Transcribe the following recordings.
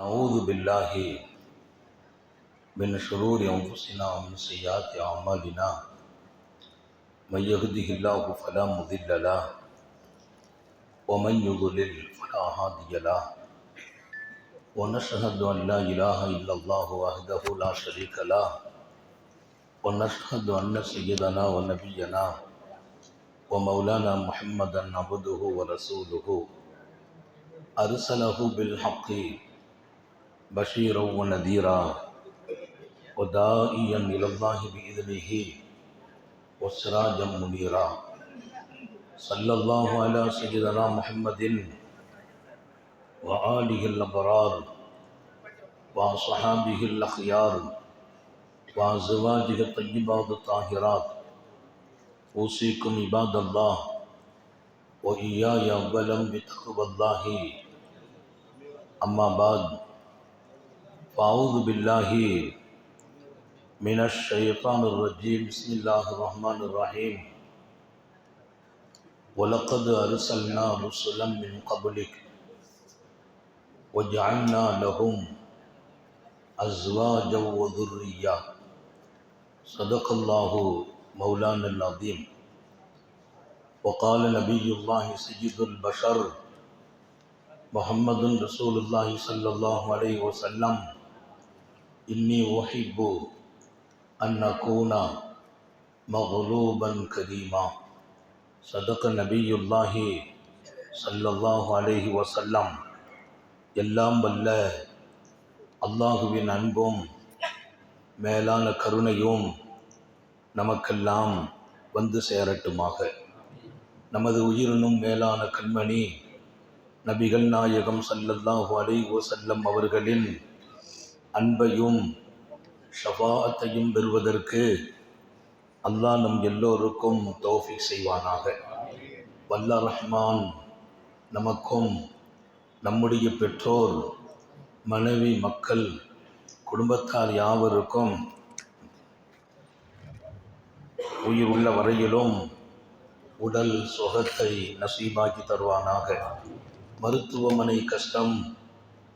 نعوذ بالله من شرور أنفسنا ومن سيئات أعمالنا من يهده الله فلا مضل له ومن يضلل فلا هادي له. ونشهد أن لا إله إلا الله وحده لا شريك له. ونشهد أن سيدنا ونبينا ومولانا محمدا عبده ورسوله. أرسله بالحق بشیر و ندیرہ ادائی اللہ بإذنہ وسراج منیرہ صلی اللہ علیہ سیدنا محمد وآلہ الابرار وصحابہ الاخیار وازواجہ الطیبات الطاہرات اوصیکم عباد اللہ وإیایا ولم بتقوى اللہ. اما بعد فاؤز باللہ من الشیطان الرجیم، بسم اللہ الرحمن الرحیم. ولقد ارسلنا رسلا من قبلك وجعلنا لهم ازواجا وذریا صدق اللہ مولانا العظیم. وقال نبی اللہ سجد البشر محمد رسول اللہ صلی اللہ علیہ وسلم. إني أحب أن أكون مغلوبا كريما صدق نبي الله صلى الله عليه وسلم எல்லாம் வல்ல அல்லாஹுவின் அன்பும் மேலான கருணையும் நமக்கெல்லாம் வந்து சேரட்டுமாக நமது உயிரினும் மேலான கண்மணி நபிகள் நாயகம் சல்லல்லாஹு அலைஹி வஸல்லம் அவர்களின் அன்பையும் ஷபாத்தையும் பெறுவதற்கு அல்லாஹ் நம் எல்லோருக்கும் தௌஃபிக் செய்வானாக. வல்ல ரஹ்மான் நமக்கும் நம்முடைய பெற்றோர் மனைவி மக்கள் குடும்பத்தார் யாவருக்கும் உயிர் உள்ள வரையிலும் உடல் சுகத்தை நசீபாக்கி தருவானாக. மருத்துவமனை கஷ்டம்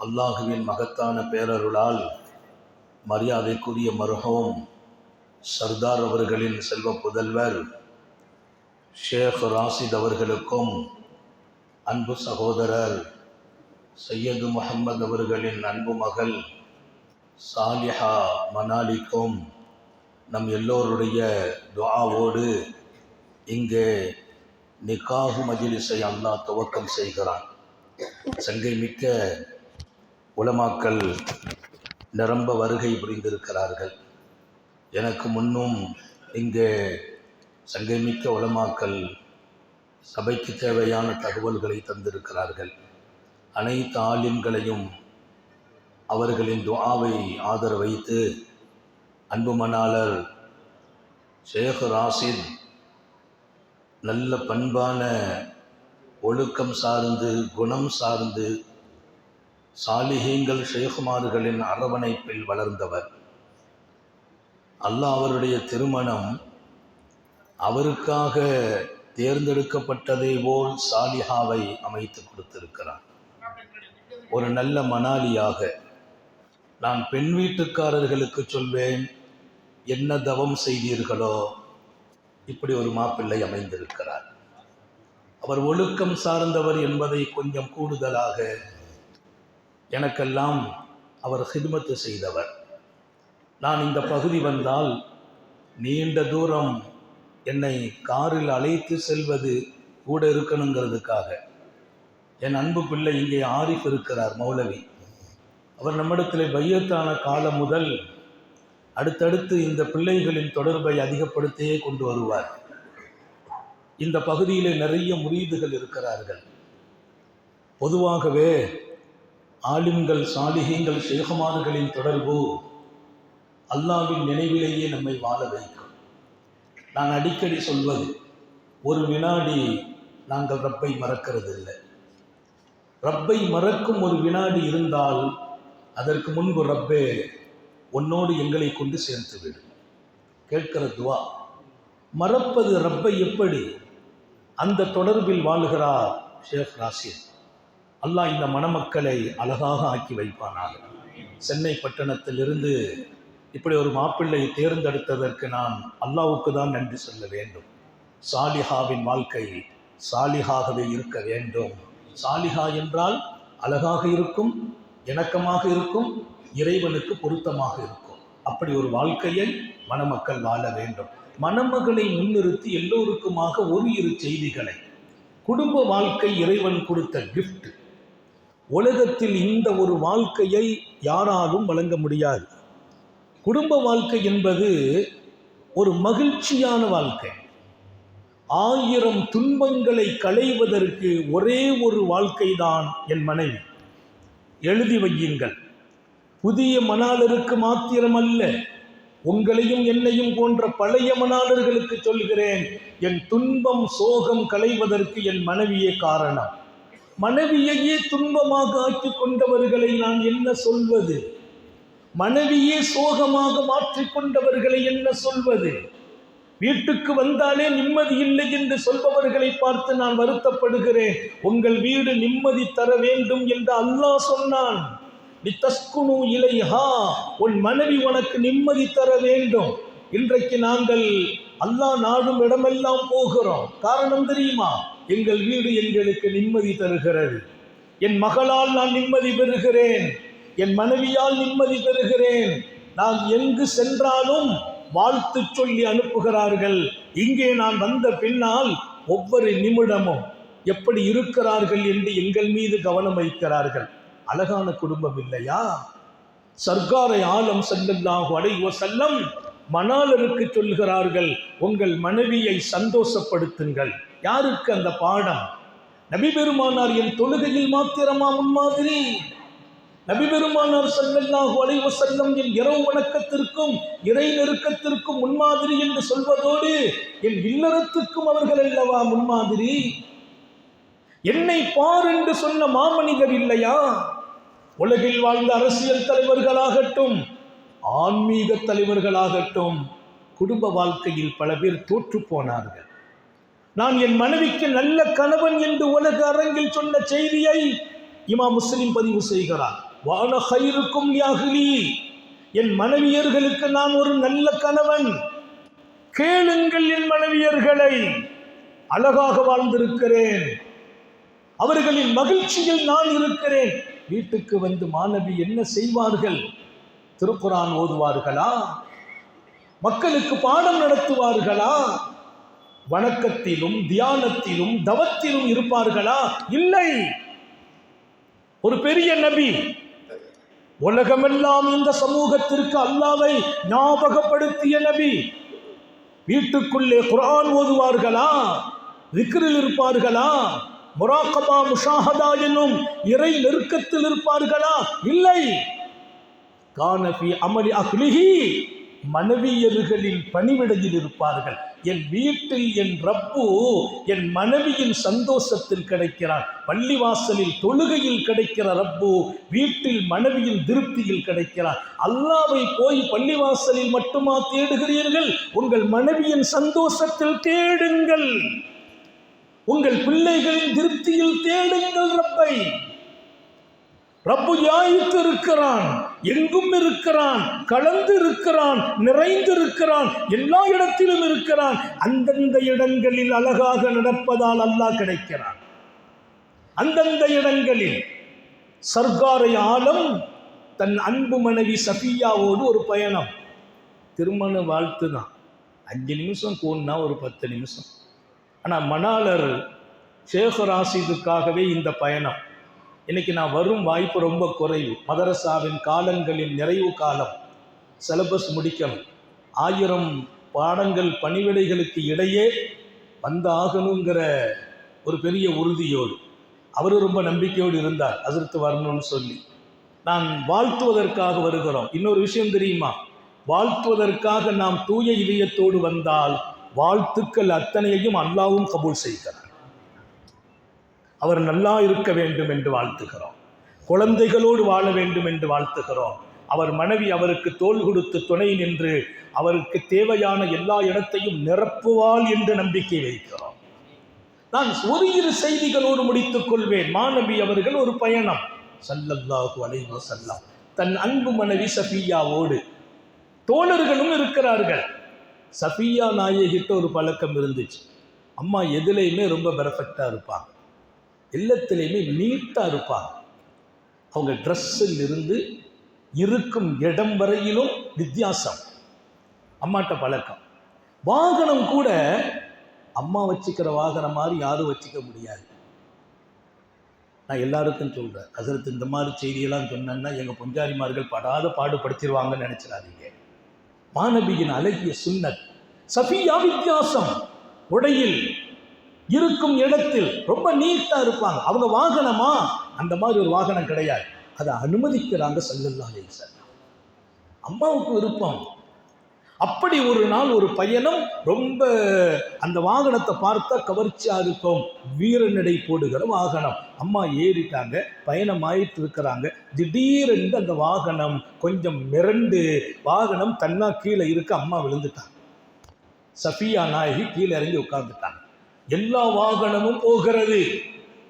அல்லாஹுவின் மகத்தான பேரருளால் மரியாதைக்குரிய மருகோம் சர்தார் அவர்களின் செல்வ புதல்வர் ஷேக் ராசித் அவர்களுக்கும் அன்பு சகோதரர் சையது முகமது அவர்களின் அன்பு மகள் சாலிஹா மனாலிக்கும் நம் எல்லோருடைய துவாவோடு இங்கே நிக்காஹு மஜிலிசை அல்லாஹ் துவக்கம் செய்கிறான். சங்கை மிக்க உலமாக்கள் நிரம்ப வருகை புரிந்திருக்கிறார்கள். எனக்கு முன்னும் இங்கே சங்கை மிக்க உலமாக்கள் சபைக்கு தேவையான தகவல்களை தந்திருக்கிறார்கள். அனைத்து ஆலிம்களையும் அவர்களின் துவாவை ஆதரவு வைத்து அன்பு ஷேக் ராசித் நல்ல பண்பான ஒழுக்கம் சார்ந்து குணம் சார்ந்து சாலிஹீங்கள் ஷேகுமார்களின் அரவணைப்பில் வளர்ந்தவர். அல்லாஹ் அவருடைய திருமணம் அவருக்காக தேர்ந்தெடுக்கப்பட்டதை போல் சாலிஹாவை அமைத்து கொடுத்திருக்கிறார். ஒரு நல்ல மணாலியாக நான் பெண் வீட்டுக்காரர்களுக்கு சொல்வேன் என்ன தவம் செய்தீர்களோ? இப்படி ஒரு மாப்பிள்ளை அமைந்திருக்கிறார். அவர் ஒழுக்கம் சார்ந்தவர் என்பதை கொஞ்சம் கூடுதலாக எனக்கெல்லாம் அவர் ஹிதுமத்து செய்தவர். நான் இந்த பகுதி வந்தால் நீண்ட தூரம் என்னை காரில் அழைத்து செல்வது கூட இருக்கணுங்கிறதுக்காக. என் அன்பு பிள்ளை இங்கே ஆரிஃப் இருக்கிறார் மௌலவி. அவர் நம்மிடத்தில் பையத்தான காலம் முதல் அடுத்தடுத்து இந்த பிள்ளைகளின் தொடர்பை அதிகப்படுத்தியே கொண்டு வருவார். இந்த பகுதியிலே நிறைய முறியீடுகள் இருக்கிறார்கள். பொதுவாகவே ஆலிம்கள் சாலிகங்கள் ஷேகுமார்களின் தொடர்பு. அல்லாவின் நினைவிலேயே நம்மை வாழ வைக்கும். நான் அடிக்கடி சொல்வது ஒரு வினாடி நாங்கள் ரப்பை மறக்கிறது இல்லை ரப்பை மறக்கும் ஒரு வினாடி இருந்தால் அதற்கு முன்பு ரப்பே உன்னோடு எங்களை கொண்டு சேர்த்து விடும். கேட்கிற துவா மறப்பது ரப்பை எப்படி? அந்த தொடர்பில் வாழுகிறார் ஷேக் ராசித் அல்லாஹ் இந்த மணமக்களை அழகாக ஆக்கி வைப்பானாக. சென்னை பட்டணத்திலிருந்து இப்படி ஒரு மாப்பிள்ளை தேர்ந்தெடுத்ததற்கு நான் அல்லாவுக்கு தான் நன்றி சொல்ல வேண்டும். சாலிஹாவின் வாழ்க்கை சாலிஹாகவே இருக்க வேண்டும். சாலிஹா என்றால் அழகாக இருக்கும் இணக்கமாக இருக்கும் இறைவனுக்கு பொருத்தமாக இருக்கும். அப்படி ஒரு வாழ்க்கையை மணமக்கள் வாழ வேண்டும். மணமகளை முன்னிறுத்தி எல்லோருக்குமாக ஒரு இரு செய்திகளை. குடும்ப வாழ்க்கை இறைவன் கொடுத்த கிஃப்ட் உலகத்தில் இந்த ஒரு வாழ்க்கையை யாராலும் வழங்க முடியாது. குடும்ப வாழ்க்கை என்பது ஒரு மகிழ்ச்சியான வாழ்க்கை. ஆயிரம் துன்பங்களை களைவதற்கு ஒரே ஒரு வாழ்க்கைதான் என் மனைவி. எழுதி வையுங்கள். புதிய மணாளருக்கு மாத்திரமல்ல உங்களையும் என்னையும் போன்ற பழைய மணாளர்களுக்கு சொல்கிறேன் என் துன்பம் சோகம் களைவதற்கு என் மனைவியே காரணம். மனைவியையே துன்பமாக ஆக்கி கொண்டவர்களை நான் என்ன சொல்வது? மனைவியே சோகமாக மாற்றிக்கொண்டவர்களை என்ன சொல்வது? வீட்டுக்கு வந்தாலே நிம்மதி இல்லை என்று சொல்பவர்களை பார்த்து நான் வருத்தப்படுகிறேன். உங்கள் வீடு நிம்மதி தர வேண்டும் என்று அல்லாஹ் சொன்னான். தஸ்குனு இலைஹா உன் மனைவி உனக்கு நிம்மதி தர வேண்டும். இன்றைக்கு நாங்கள் அல்லாஹ் நாடும் இடமெல்லாம் போகிறோம். காரணம் தெரியுமா? எங்கள் வீடு எங்களுக்கு நிம்மதி தருகிறது. என் மகளால் நான் நிம்மதி பெறுகிறேன். என் மனைவியால் நிம்மதி பெறுகிறேன். நான் எங்கு சென்றாலும் வாழ்த்து சொல்லி அனுப்புகிறார்கள். இங்கே நான் வந்த பின்னால் ஒவ்வொரு நிமிடமும் எப்படி இருக்கிறார்கள் என்று எங்கள் மீது கவனம் வைக்கிறார்கள். அழகான குடும்பம் இல்லையா? சர்க்காரை ஆலம் செல்லல்லாஹு அடைவ செல்லம் மணாலருக்கு சொல்கிறார்கள் உங்கள் மனைவியை சந்தோஷப்படுத்துங்கள். யாருக்கு அந்த பாடம்? நபி பெருமானார் என் தொழுகையில் மாத்திரமா முன்மாதிரி? நபி பெருமானார் செல்லல்லாஹு அலைவ செல்லம் என் இரவு வணக்கத்திற்கும் இறை நெருக்கத்திற்கும் முன்மாதிரி என்று சொல்வதோடு என் இல்லறத்துக்கும் அவர்கள் அல்லவா முன்மாதிரி? என்னை பார் என்று சொன்ன மாமனிதர் இல்லையா? உலகில் வாழ்ந்த அரசியல் தலைவர்களாகட்டும் ஆன்மீக தலைவர்களாகட்டும் குடும்ப வாழ்க்கையில் பல பேர் தோற்று போனார்கள். நான் என் மனைவிக்கு நல்ல கணவன் என்று உலக அரங்கில் சொன்ன செய்தியை இமா முஸ்லிம் பதிவு செய்கிறார். வான ஹைருக்கும் யாகிலி என் மனைவியர்களுக்கு நான் ஒரு நல்ல கணவன். கேளுங்கள் என் மனைவியர்களை அழகாக வாழ்ந்திருக்கிறேன். அவர்களின் மகிழ்ச்சியில் நான் இருக்கிறேன். வீட்டுக்கு வந்து மாணவி என்ன செய்வார்கள்? திருக்குறான் ஓதுவார்களா? மக்களுக்கு பாடம் நடத்துவார்களா? வணக்கத்திலும் தியானத்திலும் தவத்திலும் இருப்பார்களா? இல்லை. ஒரு பெரிய நபி உலகமெல்லாம் இந்த சமூகத்திற்கு அல்லாவை ஞாபகப்படுத்திய நபி வீட்டுக்குள்ளே குரான் ஓதுவார்களா? விக்ரில் இருப்பார்களா? முராக்கபா முஷாஹதா என்னும் இறை நெருக்கத்தில் இருப்பார்களா? இல்லை. கானபி அமலி அஹ்லிஹி மனைவியர்களின் பணிவிடையில் இருப்பார்கள். என் வீட்டில் என் ரப்பு என் மனைவியின் சந்தோஷத்தில் கிடைக்கிறான் பள்ளிவாசலில் தொழுகையில் கிடைக்கிற ரப்பு வீட்டில் மனைவியின் திருப்தியில் கிடைக்கிறான் அல்லாவை போய் பள்ளிவாசலில் மட்டுமா தேடுகிறீர்கள்? உங்கள் மனைவியின் சந்தோஷத்தில் தேடுங்கள். உங்கள் பிள்ளைகளின் திருப்தியில் தேடுங்கள் ரப்பை. ரப்பு யாய்த்து இருக்கிறான் எங்கும் இருக்கிறான் கலந்து இருக்கிறான் நிறைந்து இருக்கிறான் எல்லா இடத்திலும் இருக்கிறான். அந்தந்த இடங்களில் அழகாக நடப்பதால் அல்லாஹ் கிடைக்கிறான். அந்தந்த இடங்களில் சர்க்காரை ஆலம் தன் அன்பு மனைவி சஃபியாவோடு ஒரு பயணம். திருமண வாழ்த்து தான். அஞ்சு நிமிஷம் கூடனா ஒரு பத்து நிமிஷம். ஆனால் மணாளர் ஷேக் ராசிதுக்காகவே இந்த பயணம். இன்னைக்கு நான் வரும் வாய்ப்பு ரொம்ப குறைவு. மதரசாவின் காலங்களின் நிறைவு காலம். சிலபஸ் முடிக்கணும். ஆயிரம் பாடங்கள் பணிவிடைகளுக்கு இடையே வந்து ஆகணுங்கிற ஒரு பெரிய உறுதியோடு. அவர் ரொம்ப நம்பிக்கையோடு இருந்தார். அதிர்த்து வரணும்னு சொல்லி. நான் வாழ்த்துவதற்காக வருகிறோம். இன்னொரு விஷயம் தெரியுமா? வாழ்த்துவதற்காக நாம் தூய இதயத்தோடு வந்தால் வாழ்த்துக்கள் அத்தனையையும் அல்லாவும் கபூல் செய்கிறார். அவர் நல்லா இருக்க வேண்டும் என்று வாழ்த்துகிறோம். குழந்தைகளோடு வாழ வேண்டும் என்று வாழ்த்துகிறோம். அவர் மனைவி அவருக்கு தோல் கொடுத்து துணை நின்று அவருக்கு தேவையான எல்லா இடத்தையும் நிரப்புவாள் என்று நம்பிக்கை வைக்கிறோம். நான் ஒரு இரு செய்திகளோடு முடித்துக் கொள்வேன். மாணவி அவர்கள் ஒரு பயணம். சல்லல்லாஹு அலைஹி செல்லாம் தன் அன்பு மனைவி சஃபியாவோடு. தோழர்களும் இருக்கிறார்கள். சஃபியா நாயகிட்ட ஒரு பழக்கம் இருந்துச்சு. அம்மா எதுலேயுமே ரொம்ப பெர்ஃபெக்டாக இருப்பாங்க. எல்லாத்துலேயுமே நீட்டாக இருப்பாங்க. அவங்க ட்ரெஸ்ஸில் இருந்து இருக்கும் இடம் வரையிலும் வித்தியாசம். அம்மாட்ட பழக்கம். வாகனம் கூட அம்மா வச்சுக்கிற வாகனம் மாதிரி யாரும் வச்சுக்க முடியாது. நான் எல்லாருக்கும் சொல்கிறேன் அசரத்து இந்த மாதிரி செய்தியெல்லாம் சொன்னேன்னா எங்கள் பொஞ்சாரிமார்கள் படாத பாடுபடுத்திடுவாங்கன்னு நினச்சிடாதீங்க. மாணவியின் அழகிய சுண்ணத் சஃபியா வித்தியாசம். உடையில் இருக்கும் இடத்தில் ரொம்ப நீட்டா இருப்பாங்க. அவங்க வாகனமா? அந்த மாதிரி ஒரு வாகனம் கிடையாது. அதை அனுமதிக்கிறாங்க சல்லல்லா சார் அம்மாவுக்கு விருப்பம். அப்படி ஒரு நாள் ஒரு பயணம் ரொம்ப அந்த வாகனத்தை பார்த்தா கவர்ச்சியா இருக்கும். வீரநடை போடுகிற வாகனம். அம்மா ஏறிட்டாங்க. பயணம் ஆயிட்டு இருக்கிறாங்க. திடீரென்று அந்த வாகனம் கொஞ்சம் மிரண்டு வாகனம் தன்னா கீழே இருக்க அம்மா விழுந்துட்டாங்க. சஃபியா நாயகி கீழே இறங்கி உட்கார்ந்துட்டாங்க. எல்லா வாகனமும் போகிறது.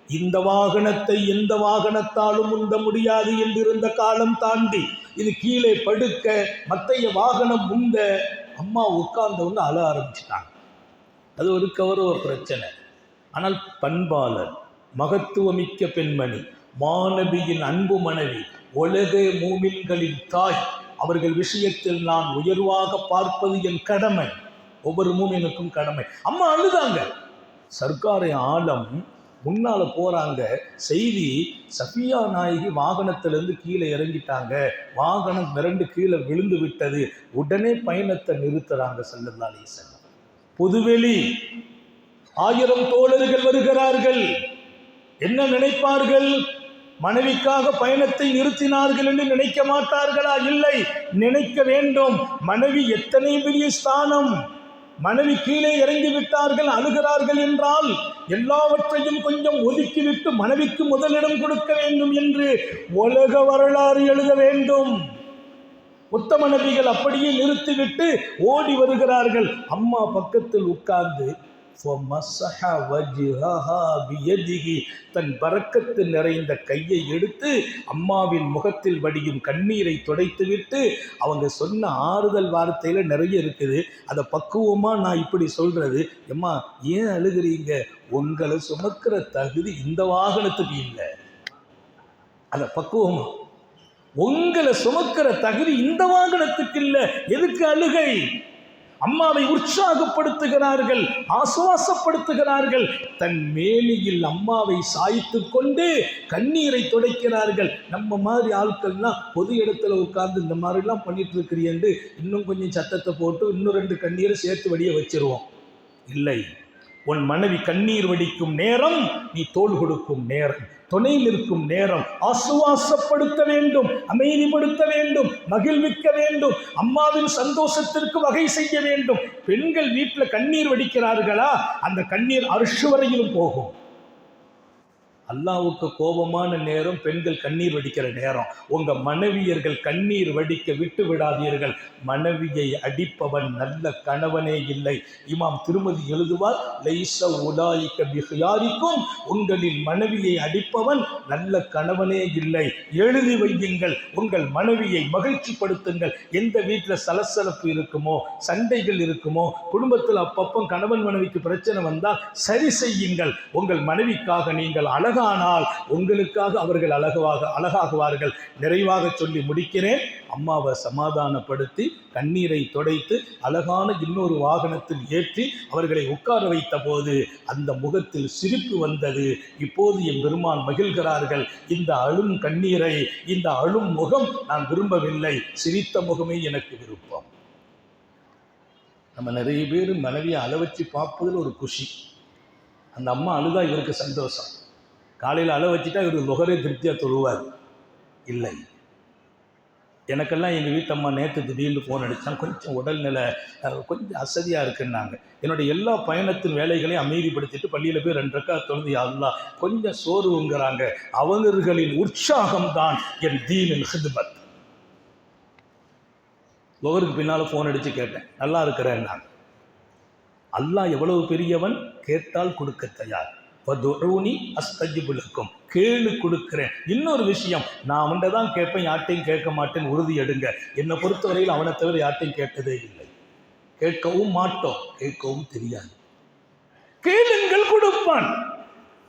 இந்த வாகனத்தை எந்த வாகனத்தாலும் உந்த முடியாது என்றிருந்த காலம் தாண்டி இது கீழே படுக்க மத்தைய வாகனம் உந்த அம்மா உட்கார்ந்தவங்க அழ ஆரம்பிச்சிட்டாங்க. அது ஒரு கௌரவ பிரச்சனை. ஆனால் பண்பாளர் மகத்துவமிக்க பெண்மணி மாணவியின் அன்பு மனைவி உலக மூமின்களின் தாய் அவர்கள் விஷயத்தில் நான் உயர்வாக பார்ப்பது என் கடமை. ஒவ்வொரு மூமினுக்கும் கடமை. அம்மா அழுதாங்க. சர்க்காரை ஆலம் முன்னால போறாங்க. செய்தி சஃபியா நாயகி வாகனத்திலேருந்து கீழே இறங்கிட்டாங்க. வாகனம் மிரண்டு கீழே விழுந்து விட்டது. உடனே பயணத்தை நிறுத்துறாங்க சல்லல்லா அலிசல்லம் பொதுவெளி ஆயிரம் தோழர்கள் வருகிறார்கள். என்ன நினைப்பார்கள்? மனைவிக்காக பயணத்தை நிறுத்தினார்கள் என்று நினைக்க மாட்டார்களா? இல்லை. நினைக்க வேண்டும். மனைவி எத்தனை பெரிய ஸ்தானம்? மனைவி கீழே இறங்கி விட்டார்கள் அழுகிறார்கள் என்றால் எல்லாவற்றையும் கொஞ்சம் ஒதுக்கிவிட்டு மனைவிக்கு முதலிடம் கொடுக்க வேண்டும் என்று உலக வரலாறு எழுத வேண்டும். புத்த மனைவிகள் அப்படியே நிறுத்திவிட்டு ஓடி வருகிறார்கள். அம்மா பக்கத்தில் உட்கார்ந்து தன் பறக்கத்து நிறைந்த கையை எடுத்து அம்மாவின் முகத்தில் வடியும் கண்ணீரை துடைத்துவிட்டு அவங்க சொன்ன ஆறுதல் வார்த்தையில் நிறைய இருக்குது. அதை பக்குவமாக நான் இப்படி சொல்கிறது எம்மா ஏன் அழுகிறீங்க? உங்களை சுமக்கிற தகுதி இந்த வாகனத்துக்கு இல்லை. அதை பக்குவமா. உங்களை சுமக்கிற தகுதி இந்த வாகனத்துக்கு இல்லை. எதுக்கு அழுகை? அம்மாவை உற்சாகப்படுத்துகிறார்கள் ஆசுவாசப்படுத்துகிறார்கள். தன் மேலியில் அம்மாவை சாய்த்து கொண்டு கண்ணீரை துடைக்கிறார்கள். நம்ம மாதிரி ஆட்கள்லாம் பொது இடத்துல உட்கார்ந்து இந்த மாதிரிலாம் பண்ணிட்டு இருக்கிறீண்டு இன்னும் கொஞ்சம் சத்தத்தை போட்டு இன்னும் ரெண்டு கண்ணீரை சேர்த்து வடிய வச்சிருவோம். இல்லை உன் மனைவி கண்ணீர் வடிக்கும் நேரம் நீ தோல் கொடுக்கும் நேரம். துணையில் இருக்கும் நேரம். ஆசுவாசப்படுத்த வேண்டும் அமைதிப்படுத்த வேண்டும் மகிழ்விக்க வேண்டும் அம்மாவின் சந்தோஷத்திற்கு வகை செய்ய வேண்டும். பெண்கள் வீட்டில் கண்ணீர் வடிக்கிறார்களா? அந்த கண்ணீர் அரிசு வரையிலும் போகும். அல்லாவுக்கு கோபமான நேரம் பெண்கள் கண்ணீர் வடிக்கிற நேரம். உங்க மனைவியர்கள் கண்ணீர் வடிக்க விட்டு விடாதீர்கள். மனைவியை அடிப்பவன் நல்ல கணவனே இல்லை. இமாம் திருமதி எழுதுவார் லைச உலாய்க்க பிஹியாரிக்கும் உங்களின் மனைவியை அடிப்பவன் நல்ல கணவனே இல்லை. எழுதி வையுங்கள். உங்கள் மனைவியை மகிழ்ச்சிப்படுத்துங்கள். எந்த வீட்டில் சலசலப்பு இருக்குமோ சண்டைகள் இருக்குமோ குடும்பத்தில் அப்பப்போ கணவன் மனைவிக்கு பிரச்சனை வந்தால் சரி செய்யுங்கள். உங்கள் மனைவிக்காக நீங்கள் அழகானால் உங்களுக்காக அவர்கள் அழகாக அழகாகுவார்கள். நிறைவாக சொல்லி முடிக்கிறேன். அம்மாவை சமாதானப்படுத்தி கண்ணீரை துடைத்து அழகான இன்னொரு வாகனத்தில் ஏற்றி அவர்களை உட்கார வைத்த போது அந்த முகத்தில் சிரிப்பு வந்தது. இப்போது என் பெருமான் மகிழ்கிறார்கள். இந்த அழும் கண்ணீரை இந்த அழும் முகம் நான் விரும்பவில்லை. சிரித்த முகமே எனக்கு விருப்பம். நம்ம நிறைய பேர் மனைவியை அளவச்சு பார்ப்பதில் ஒரு குஷி. அந்த அம்மா அழுதா இவருக்கு சந்தோஷம். காலையில் அளவு வச்சுட்டா இவர் நுகரே திருப்தியாக தொழுவார். இல்லை. எனக்கெல்லாம் எங்கள் வீட்டம்மா நேற்று திடீர்னு ஃபோன் அடித்தான் கொஞ்சம் உடல்நிலை கொஞ்சம் அசதியாக இருக்குன்னாங்க. என்னுடைய எல்லா பயணத்தின் வேலைகளையும் அமைதிப்படுத்திட்டு பள்ளியில் போய் ரெண்டு ரக்கா தொழுது அல்லா கொஞ்சம் சோர்வுங்கிறாங்க. அவர்களின் உற்சாகம்தான் என் தீனின் ஹிதுமத். ஒவ்வொருக்கு பின்னால் ஃபோன் அடித்து கேட்டேன். நல்லா இருக்கிறேன் நான். அல்லாஹ் எவ்வளவு பெரியவன்? கேட்டால் கொடுக்க தயார். வதுஊனி அஸ்தஜிபுலக்கும் கேளு கொடுக்கிறேன். இன்னொரு விஷயம் நான் அவன்கிட்ட தான் கேட்பேன் யார்ட்டையும் கேட்க மாட்டேன் உறுதி எடுங்க. என்னை பொறுத்தவரையில் அவனை தவிர யார்ட்டையும் கேட்டதே இல்லை. கேட்கவும் மாட்டோம் கேட்கவும் தெரியாது. கேளுங்கள் கொடுப்பான்.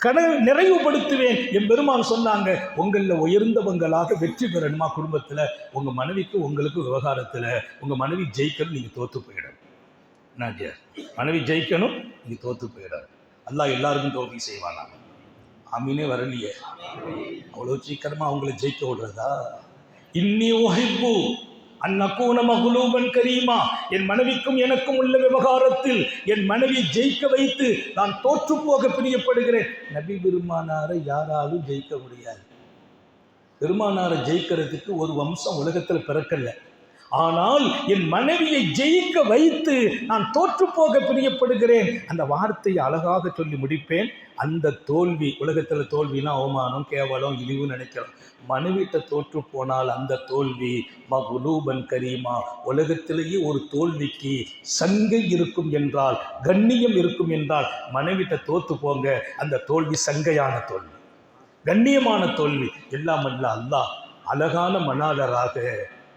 கனவு நிறைவுபடுத்துவேன். என் பெருமான் சொன்னாங்க உங்களில் உயர்ந்தவங்களாக வெற்றி பெறணுமா குடும்பத்தில்? உங்கள் மனைவிக்கு உங்களுக்கு விவகாரத்தில். உங்கள் மனைவி ஜெயிக்கணும் நீங்கள் தோற்று போயிடணும். நாட்டியா மனைவி ஜெயிக்கணும் நீங்கள் தோற்று போயிடணும். அல்லாஹ் எல்லாருக்கும் தோல்வி செய்வானா? அமீனே வரலையே. அவ்வளோ சீக்கிரமாக அவங்கள ஜெயிக்க விடுறதா? இன்னி ஒஹிப்பு அந்நக்கூன மகுலூபன் கரீமா. என் மனைவிக்கும் எனக்கும் உள்ள விவகாரத்தில் என் மனைவி ஜெயிக்க வைத்து நான் தோற்று போக பிரியப்படுகிறேன். நபி பெருமானாரை யாராலும் ஜெயிக்க முடியாது. பெருமானாரை ஜெயிக்கிறதுக்கு ஒரு வம்சம் உலகத்தில் பிறக்கலை. ஆனால் என் மனைவியை ஜெயிக்க வைத்து நான் தோற்று போக பிரியப்படுகிறேன். அந்த வார்த்தையை அழகாக சொல்லி முடிப்பேன். அந்த தோல்வி உலகத்தில் தோல்வினா அவமானம் கேவலம் இழிவு நினைக்கிறோம் மனைவிட்ட தோற்று போனால் அந்த தோல்வி மகுலூபன் கரீமா. உலகத்திலேயே ஒரு தோல்விக்கு சங்கை இருக்கும் என்றால் கண்ணியம் இருக்கும் என்றால் மனைவிட்ட தோற்று போங்க. அந்த தோல்வி சங்கையான தோல்வி. கண்ணியமான தோல்வி. எல்லாம் அல்ல அல்லாஹ் அழகான மணாளராக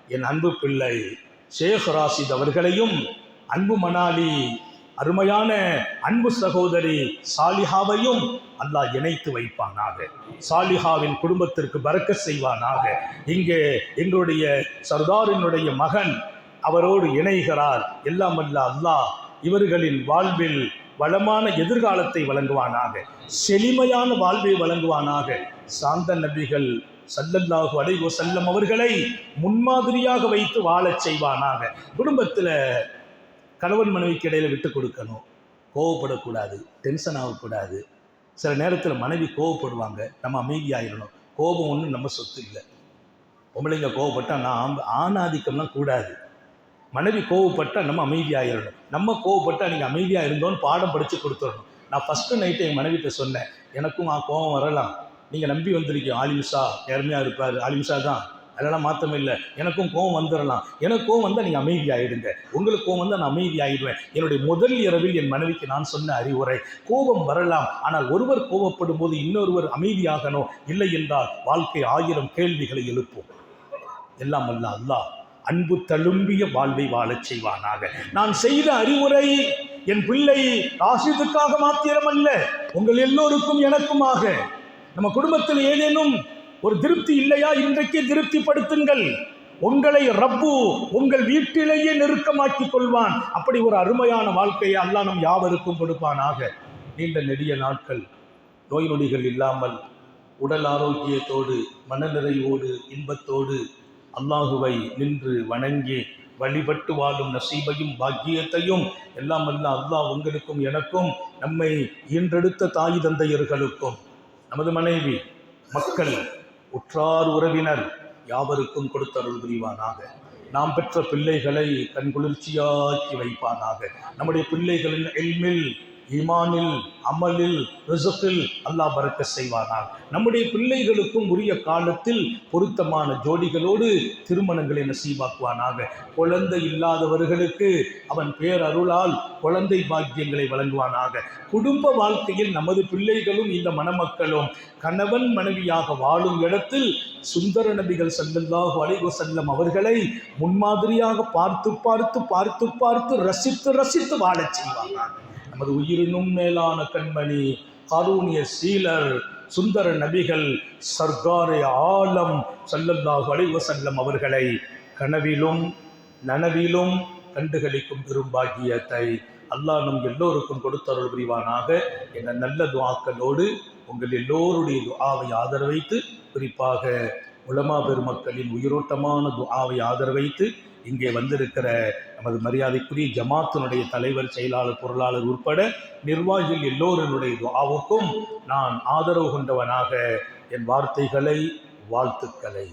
என் அன்பு பிள்ளை ஷேக் ராசித் அவர்களையும் அன்பு மணாலி அருமையான அன்பு சகோதரி சாலிஹாவையும் அல்லாஹ் இணைத்து வைப்பானாக. சாலிஹாவின் குடும்பத்திற்கு பறக்க செய்வானாக. இங்கே எங்களுடைய சர்தாரினுடைய மகன் அவரோடு இணைகிறார். எல்லாம் அல்ல அல்லாஹ் இவர்களின் வாழ்வில் வளமான எதிர்காலத்தை வழங்குவானாக. செழிமையான வாழ்வை வழங்குவானாக. சாந்த நபிகள் சல்லல்லாஹு அலைஹி செல்லம் அவர்களை முன்மாதிரியாக வைத்து வாழச் செய்வானாக. குடும்பத்தில் கணவன் மனைவிக்கு இடையில் விட்டு கொடுக்கணும். கோவப்படக்கூடாது டென்ஷன் ஆகக்கூடாது. சில நேரத்தில் மனைவி கோவப்படுவாங்க நம்ம அமைதியாயிடணும் கோபம் ஒன்றும் நம்ம சொத்து இல்லை. பொம்பளைங்க கோவப்பட்டால் நான் ஆணாதிக்கம்லாம் கூடாது. மனைவி கோவப்பட்டால் நம்ம அமைதியாகிடணும் நம்ம கோவப்பட்டால் நீங்கள் அமைதியாக இருந்தோன்னு பாடம் படித்து கொடுத்துடணும். நான் ஃபஸ்ட்டு நைட்டு என் மனைவிட்ட சொன்னேன் எனக்கும் ஆ கோவம் வரலாம். நீங்கள் நம்பி வந்திருக்கீங்க. ஆலிமிஷா நேர்மையாக இருப்பார். ஆலிமிஷா தான். அதெல்லாம் மாற்றம் இல்லை. எனக்கும் கோவம் வந்துடலாம் எனக்கு கோவம் வந்தால் நீங்கள் அமைதியாயிடுங்க. உங்களுக்கு கோவம் வந்தால் நான் அமைதியாகிடுவேன் என்னுடைய முதல் இரவில் என் மனைவிக்கு நான் சொன்ன அறிவுரை கோபம் வரலாம். ஆனால் ஒருவர் கோபப்படும் போது இன்னொருவர் அமைதியாகணும். இல்லை என்றால் வாழ்க்கை ஆயிரம் கேள்விகளை எழுப்போம். எல்லாம் அல்ல அல்லா அன்பு தழும்பிய வாழ்வை வாழச் செய்வானாக. நான் செய்த அறிவுரை என் பிள்ளை ராசிதுக்காக மாத்திரமல்ல. உங்கள் எல்லோருக்கும் எனக்குமாக. நம்ம குடும்பத்தில் ஏதேனும் ஒரு திருப்தி இல்லையா? இன்றைக்கே திருப்திப்படுத்துங்கள். உங்களை ரப்பு உங்கள் வீட்டிலேயே நெருக்கமாக்கிக் கொள்வான். அப்படி ஒரு அருமையான வாழ்க்கையை அல்லா நம் யாவருக்கும் கொடுப்பானாக. நீண்ட நெடிய நாட்கள் நோய் நொடிகள் இல்லாமல் உடல் ஆரோக்கியத்தோடு மனநிறைவோடு இன்பத்தோடு அல்லாஹுவை நின்று வணங்கி வழிபட்டு வாழும் நசீபையும் பாக்கியத்தையும் எல்லாம் அல்ல அல்லாஹ் உங்களுக்கும் எனக்கும் நம்மை ஈன்றெடுத்த தாய் தந்தையர்களுக்கும் நமது மனைவி மக்கள் உற்றார் உறவினர் யாவருக்கும் கொடுத்தருள் புரிவானாக. நாம் பெற்ற பிள்ளைகளை கண்குளிர்ச்சியாக்கி வைப்பானாக. நம்முடைய பிள்ளைகளின் எல்மில் ஈமானில் அமலில் ரிசத்தில் அல்லாஹ் பறக்க செய்வானார் நம்முடைய பிள்ளைகளுக்கும் உரிய காலத்தில் பொருத்தமான ஜோடிகளோடு திருமணங்களை நசீவாக்குவானாக குழந்தை இல்லாதவர்களுக்கு அவன் பேரருளால் குழந்தை பாக்கியங்களை வழங்குவானாக. குடும்ப வாழ்க்கையில் நமது பிள்ளைகளும் இந்த மணமக்களும் கணவன் மனைவியாக வாழும் இடத்தில் சுந்தர நபிகள் ஸல்லல்லாஹு அழைவு செல்லம் அவர்களை முன்மாதிரியாக பார்த்து பார்த்து பார்த்து பார்த்து ரசித்து ரசித்து வாழச் செய்வாங்க நமது உயிரினும் மேலான கண்மணி காரூனிய சீலர் சுந்தர நபிகள் சர்க்காரே ஆலம் ஸல்லல்லாஹு அலைவசல்லம் அவர்களை கனவிலும் நனவிலும் கண்டுகளிக்கும் பெரும்பாகியத்தை அல்லாஹ் நம் எல்லோருக்கும் கொடுத்தருள் புரிவானாக. என நல்ல துவாக்களோடு உங்கள் எல்லோருடைய துஆவை ஆதரவைத்து குறிப்பாக உலமா பெருமக்களின் உயிரோட்டமான துஆவை ஆதரவைத்து இங்கே வந்திருக்கிற நமது மரியாதைக்குரிய ஜமாத்தினுடைய தலைவர் செயலாளர் பொருளாளர் உட்பட நிர்வாகிகள் எல்லோருடைய துவாவுக்கும் நான் ஆதரவு கொண்டவனாக என் வார்த்தைகளை வாழ்த்துக்களை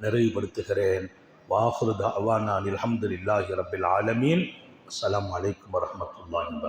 நிறைவுபடுத்துகிறேன். வாஹுரு தாவானா அலமதுல்லாஹி ரபில் ஆலமீன். அஸ்ஸலாமு வலைக்கம் வரஹ்மத்துல்லாஹி